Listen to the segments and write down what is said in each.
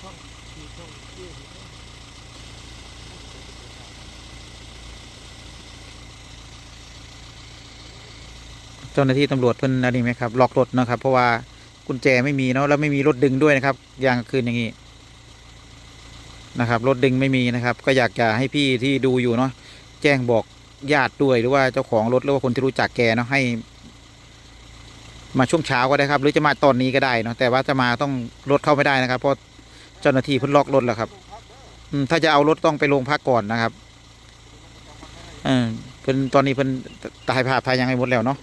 ช่องสี่ช่องเที่ยวเจ้าหน้าที่ตำรวจเพิ่นอะไรไหมครับล็อกรถเนาะครับ เพราะว่ากุญแจไม่มีเนาะแล้วไม่มีรถดึงด้วยนะครับยางคืนอย่างนี้นะครับรถดึงไม่มีนะครับ ก็อยากจะให้พี่ที่ดูอยู่เนาะแจ้งบอกญาติด้วยหรือว่าเจ้าของรถหรือว่าคนที่รู้จักแกเนาะให้ มาช่วงเช้าก็ได้ครับ หรือจะมาตอนนี้ก็ได้เนาะแต่ว่าจะมาต้องรถเข้าไม่ได้นะครับเพราะ เจ้าหน้าที่เพิ่นล็อกรถแล้วครับอืมถ้าจะเอารถต้องไปโรงพักก่อนนะครับเออเพิ่นตอนนี้เพิ่นถ่ายภาพายยังไงหมดแล้วเนาะ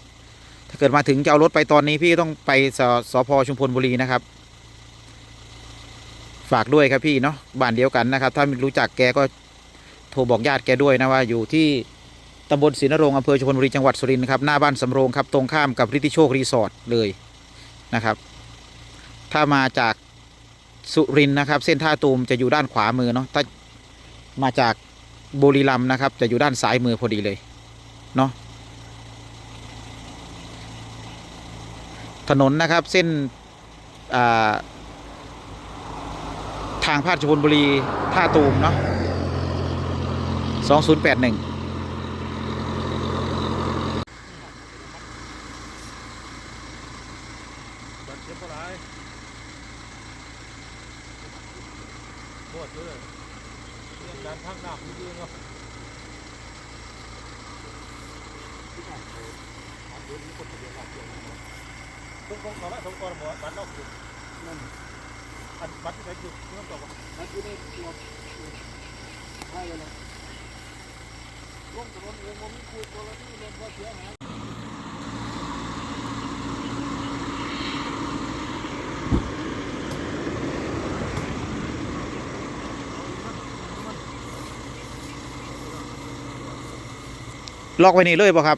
ถ้าเกิดมาถึงจะเอารถไปตอนนี้พี่ต้องไปสสพชุมพลบุรีนะครับ ฝากด้วยครับพี่เนาะบ้านเดียวกันนะครับ ถ้ารู้จักแกก็โทรบอกญาติแกด้วยนะว่าอยู่ที่ตำบลศรีนรงค์อำเภอชุมพลบุรีจังหวัดสุรินทร์ครับหน้าบ้านสำโรงครับตรงข้ามกับริติโชครีสอร์ทเลยนะครับ ถ้ามาจาก สุรินนะครับ เส้นท่าตูมจะอยู่ด้านขวามือเนาะถ้ามาจากบุรีรัมนะครับ จะอยู่ด้านซ้ายมือพอดีเลยเนาะถนนนะครับเส้นาทางพาดชลบุรีท่าตูมเนาะสองศูนย์แปดหนึ่งบัตรเจ็บอะไร วดอยู่เลยเรื่องการพักหน้าผมยืนเนาะต้องต้องขอละต้องก่อนหมอบัตรนอกจุดนั่นอันบัตรที่ไหนจุดต้องตอบว่าบัตรอยู่ในหมดใช่เลยร่วมถนนเองมันมีคุยกรณีรถว่าเสียหาย ล็อกไว้นี่เลยป่ะครับ